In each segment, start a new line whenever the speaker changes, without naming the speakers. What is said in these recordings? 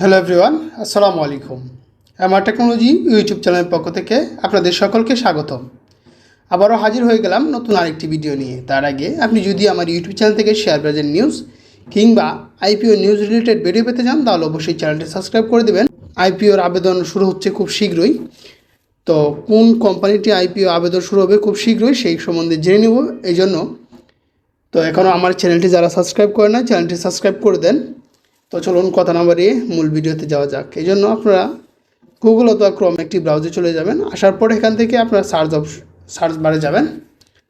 Hello everyone আসসালামু আলাইকুম আমার টেকনোলজি ইউটিউব চ্যানেলের পক্ষ থেকে আপনাদের সকলকে স্বাগতম। আবারও হাজির হয়ে গেলাম নতুন আরেকটি ভিডিও নিয়ে। তার আগে আপনি যদি আমার ইউটিউব চ্যানেল থেকে শেয়ার বাজার নিউজ কিংবা আইপিও নিউজ রিলেটেড ভিডিও পেতে চান, তাহলে অবশ্যই চ্যানেলটি সাবস্ক্রাইব করে দেবেন। আইপিওর আবেদন শুরু হচ্ছে খুব শীঘ্রই। তো কোন কোম্পানিটি আইপিও আবেদন শুরু হবে খুব শীঘ্রই সেই সম্বন্ধে জেনে নেব। এই জন্য তো এখনও আমার চ্যানেলটি যারা সাবস্ক্রাইব করে না চ্যানেলটি সাবস্ক্রাইব করে দেন। তো চলুন কথা না বাড়িয়ে মূল ভিডিওতে যাওয়া যাক। এই জন্য আপনারা গুগল অথবা ক্রম একটি ব্রাউজে চলে যাবেন। আসার পর এখান থেকে আপনারা সার্চ অপ সার্চ বারে যাবেন।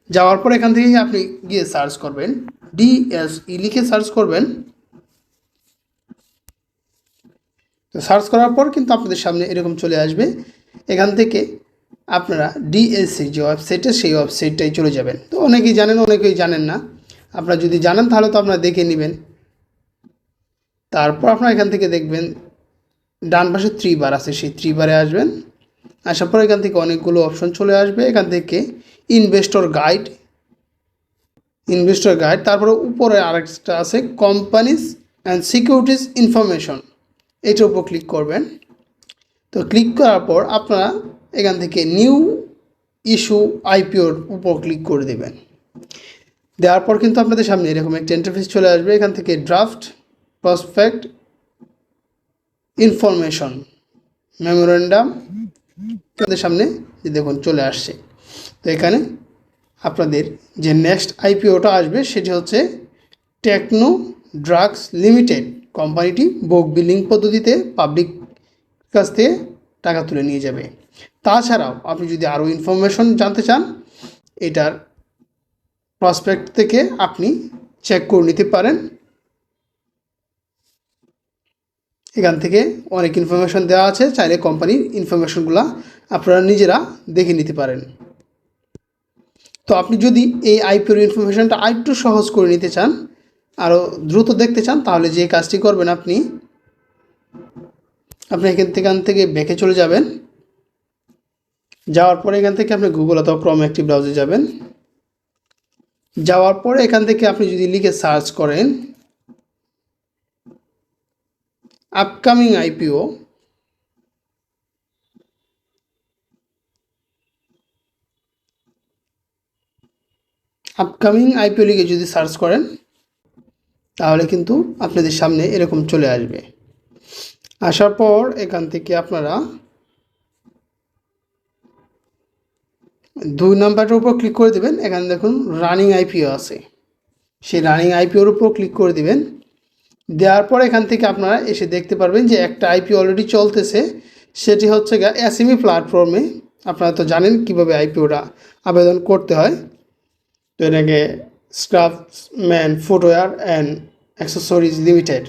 যাওয়ার পর এখান থেকে আপনি গিয়ে সার্চ করবেন। ডিএসই লিখে সার্চ করবেন। তো সার্চ করার পর কিন্তু আপনাদের সামনে এরকম চলে আসবে। এখান থেকে আপনারা ডিএসসি যে ওয়েবসাইটে সেই ওয়েবসাইটটাই চলে যাবেন। তো অনেকেই জানেন অনেকেই জানেন না। আপনারা যদি জানেন তাহলে তো আপনারা দেখে নেবেন। তারপর আপনারা এখান থেকে দেখবেন ডান পাশে থ্রি বার আছে, সেই থ্রি বারে আসবেন। আসার পর এখান থেকে অনেকগুলো অপশন চলে আসবে। এখান থেকে ইনভেস্টর গাইড ইনভেস্টর গাইড তারপরে উপরে আরেকটা আছে কোম্পানিজ অ্যান্ড সিকিউরিটিজ ইনফরমেশন এটার উপর ক্লিক করবেন। তো ক্লিক করার পর আপনারা এখান থেকে নিউ ইস্যু আইপিওর উপর ক্লিক করে দেবেন। দেওয়ার পর কিন্তু আপনাদের সামনে এরকম একটা ইন্টারফেস চলে আসবে। এখান থেকে ড্রাফট প্রসপেক্ট ইনফরমেশন মেমোরেন্ডাম আপনাদের সামনে দেখুন চলে আসছে। তো এখানে আপনাদের যে নেক্সট আইপিওটা আসবে সেটি হচ্ছে টেকনো ড্রাগস লিমিটেড কোম্পানিটি বুক বিলিং পদ্ধতিতে পাবলিক কাছ থেকে টাকা তুলে নিয়ে যাবে। তাছাড়াও আপনি যদি আরও ইনফরমেশন জানতে চান, এটার প্রসপেক্ট থেকে আপনি চেক করে নিতে পারেন। এখান থেকে অনেক ইনফরমেশন দেওয়া আছে, চাইলে কোম্পানির ইনফরমেশনগুলো আপনারা নিজেরা দেখে নিতে পারেন। তো আপনি যদি এই আইপিওর ইনফরমেশনটা আরেকটু সহজ করে নিতে চান আরও দ্রুত দেখতে চান, তাহলে যে কাজটি করবেন আপনি আপনি এখান থেকে থেকে ব্যাকে চলে যাবেন। যাওয়ার পরে এখান থেকে আপনি গুগল অথবা ক্রম একটি ব্রাউজে যাবেন। যাওয়ার পরে এখান থেকে আপনি যদি লিখে সার্চ করেন আপকামিং আইপিও আপকামিং আইপিও লিখে যদি সার্চ করেন, তাহলে কিন্তু আপনাদের সামনে এরকম চলে আসবে। আসার পর এখান থেকে আপনারা দুই নাম্বারটার উপর ক্লিক করে দেবেন। এখানে দেখুন রানিং আইপিও আছে। সেই রানিং আইপিওর উপর ক্লিক করে দিবেন। দেওয়ার পর এখান থেকে আপনারা এসে দেখতে পারবেন যে একটা আইপি অলরেডি চলতেছে। সেটি হচ্ছে গা এসএমই প্ল্যাটফর্মে আপনারা তো জানেন কীভাবে আইপিওটা আবেদন করতে হয়। তো এটাকে Scrafman Footwear and Accessories Limited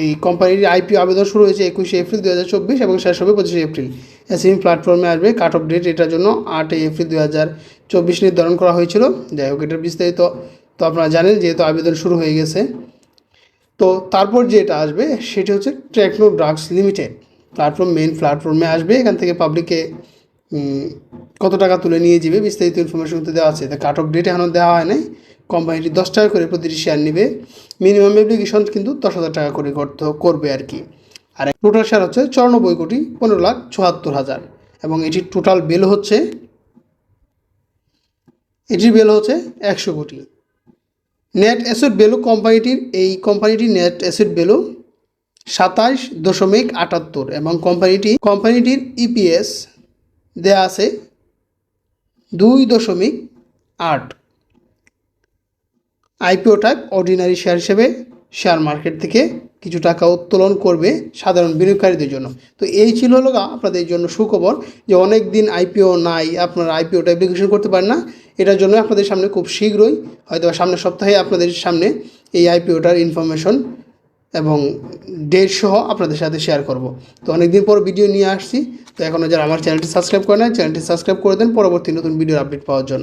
এই কোম্পানির আইপিও আবেদন শুরু হয়েছে একুশে এপ্রিল দু হাজার চব্বিশ এবং শেষ হবে পঁচিশে এপ্রিল। এসএমই প্ল্যাটফর্মে আসবে কাট অফ ডেট এটার জন্য আটই এপ্রিল দু হাজার চব্বিশ নির্ধারণ করা হয়েছিল। যাই হোক, এটার বিস্তারিত তো আপনারা জানেন, যেহেতু আবেদন শুরু হয়ে গেছে। তো তারপর যেটা আসবে, সেটি হচ্ছে Techno Drugs Limited platform main প্ল্যাটফর্মে আসবে, এখান থেকে পাবলিকে কত টাকা তুলে নিয়ে যাবে, বিস্তারিত ইনফরমেশন তো দেওয়া আছে। তা কাট অফ ডেট এখনও দেওয়া হয় নাই। কোম্পানিটি দশ টাকা করে প্রতিটি শেয়ার নেবে। মিনিমাম অ্যাপ্লিকেশন কিন্তু দশ হাজার টাকা করে করতে করবে আর কি। আর টোটাল শেয়ার হচ্ছে চুরানব্বই কোটি পনেরো লাখ চুয়াত্তর হাজার। এবং এটির টোটাল বেল হচ্ছে, এটির বেল হচ্ছে একশো কোটি। নেট অ্যাসেট ভ্যালু কোম্পানিটির এই কোম্পানিটির নেট অ্যাসেট ভ্যালু সাতাশ দশমিক আটাত্তর এবং কোম্পানিটি কোম্পানিটির ইপিএস দেয়া আছে দুই দশমিক আট। আইপিও টাইপ অর্ডিনারি শেয়ার হিসেবে শেয়ার মার্কেট থেকে কিছু টাকা উত্তোলন করবে সাধারণ বিনিয়োগকারীদের জন্য। তো এই ছিল হলো আপনাদের জন্য সুখবর যে অনেক দিন আইপিও নাই, আপনারা আইপিওটা অ্যাপ্লিকেশন করতে পারেন না। এটার জন্য আপনাদের সামনে খুব শীঘ্রই হয়তো সামনের সপ্তাহে আপনাদের সামনে এই আইপিওটার ইনফরমেশন এবং ডেট সহ আপনাদের সাথে শেয়ার করব। তো অনেকদিন পর ভিডিও নিয়ে আসছি। তো এখনও যারা আমার চ্যানেলটি সাবস্ক্রাইব করে না চ্যানেলটি সাবস্ক্রাইব করে দেন। পরবর্তী নতুন ভিডিওর আপডেট পাওয়ার জন্য।